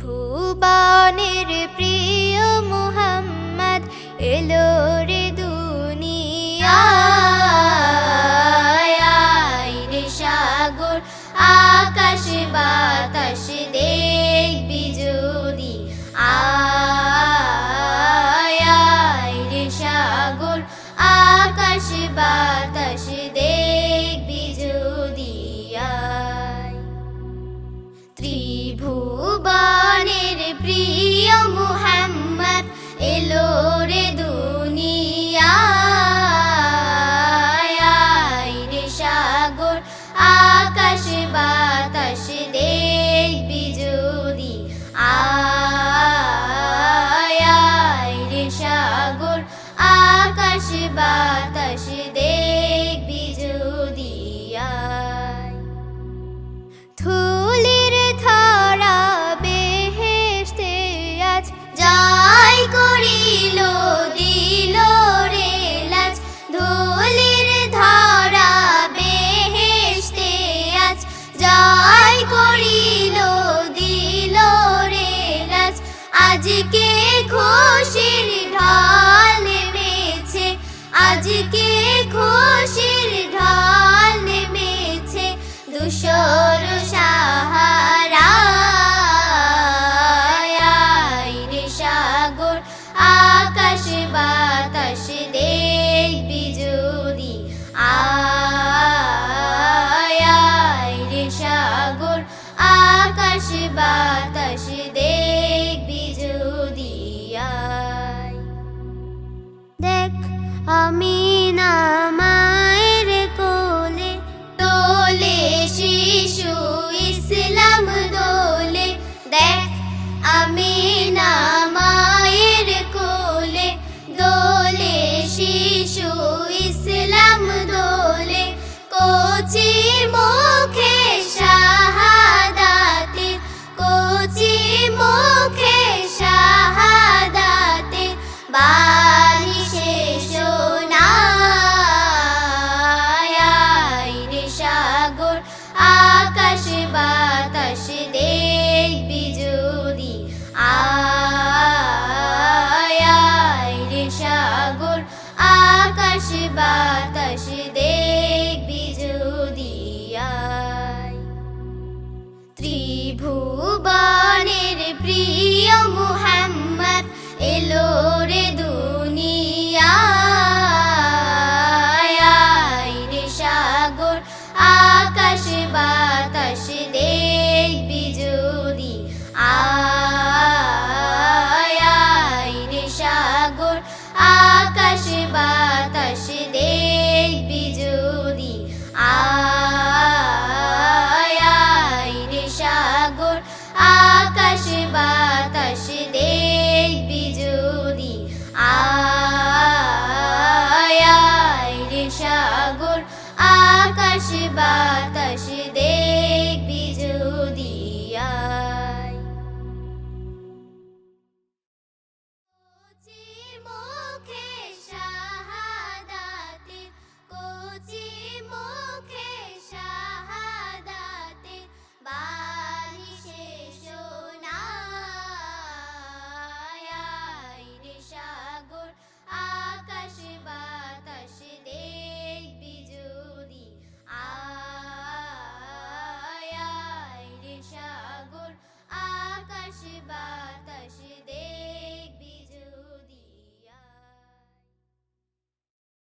ভুবনের প্রিয় মোহাম্মদ এলো রে দুনিয়া সাগর আ বাতাস দেখবি যদি থুলির ধরা বেহেসতে আজ যাই করিল, দিল রে লাজ। ধুলির ধরা বেহেসতে আজ যাই করিল, দিল রে লাজ। আজকে আজকে বানিশে সোনায় রে সাগর, আকাশ বাতাস দেখবি যদি আয় রে সাগর, আকাশ বাতাস দেখবি যদি ত্রিভুবনের প্রিয় মুহাম্মদ এলো I 是吧，但是。